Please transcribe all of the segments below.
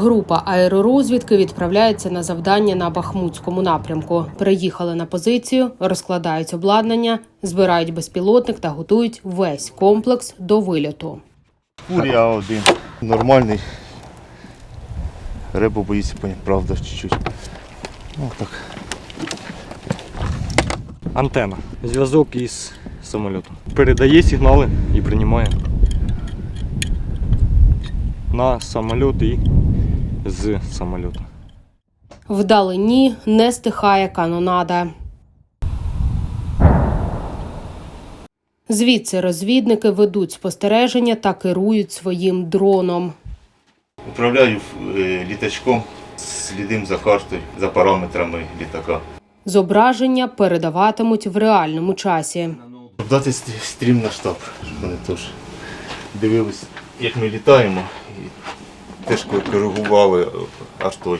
Група аеророзвідки відправляється на завдання на Бахмутському напрямку. Приїхали на позицію, розкладають обладнання, збирають безпілотник та готують весь комплекс до вильоту. Фурія один. Нормальний. Рибу боїться, правда, чуть-чуть. Ну так. Антена. Зв'язок із самольотом. Передає сигнали і приймає на самоліт і з самольоту. Вдалині не стихає канонада. Звідси розвідники ведуть спостереження та керують своїм дроном. Управляю е, літачком, слідим за картою, за параметрами літака. Зображення передаватимуть в реальному часі. Дати стрім на штаб, щоб вони теж дивились, як ми літаємо, і теж коригували артою.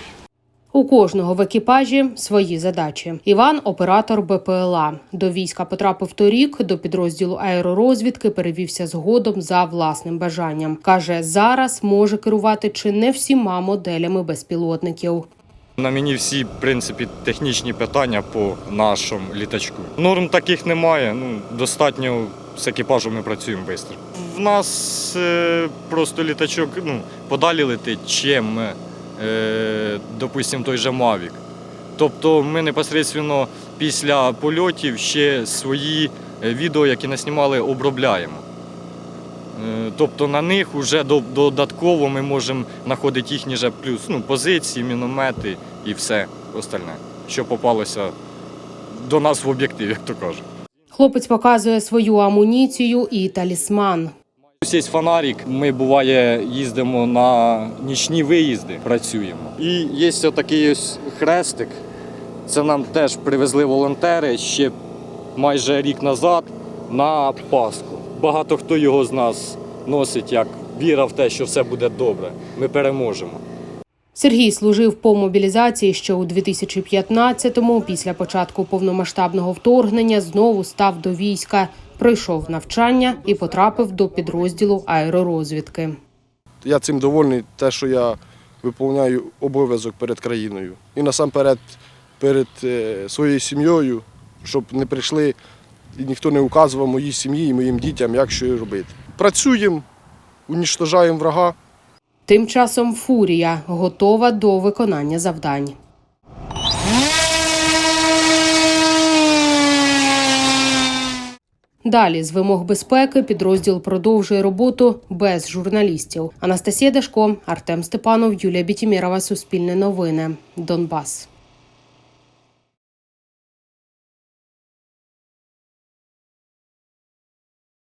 У кожного в екіпажі свої задачі. Іван оператор БПЛА. До війська потрапив торік. До підрозділу аеророзвідки перевівся згодом за власним бажанням. каже, зараз може керувати чи не всіма моделями безпілотників. На мені всі, в принципі, технічні питання по нашому літачку. Норм таких немає. Ну, достатньо з екіпажем ми працюємо швидко. Нас е, просто літачок ну, подалі летить, чим, е, допустимо, той же Мавік. Тобто ми непосередньо після польотів ще свої е, відео, які наснімали, обробляємо. Тобто на них вже додатково ми можемо знаходити їхні же плюс ну, позиції, міномети і все остальне, що попалося до нас в об'єктив, як то кажуть. Хлопець показує свою амуніцію і талісман. Ось є фонарик. Ми буває їздимо на нічні виїзди, працюємо. І є такий ось хрестик. Це нам теж привезли волонтери ще майже рік назад на Пасху. Багато хто його з нас носить як віра в те, що все буде добре. Ми переможемо. Сергій служив по мобілізації ще у 2015-му. Після початку повномасштабного вторгнення знову став до війська, пройшов навчання і потрапив до підрозділу аеророзвідки. Я цим довольний, те, що я виконую обов'язок перед країною. І насамперед перед е, своєю сім'єю, щоб не прийшли і ніхто не указував моїй сім'ї і моїм дітям, як що робити. Працюємо, уніштожаємо врага. Тим часом фурія готова до виконання завдань. Далі з вимог безпеки підрозділ продовжує роботу без журналістів. Анастасія Дашко, Артем Степанов, Юлія Бітімірова. Суспільне новини. Донбас.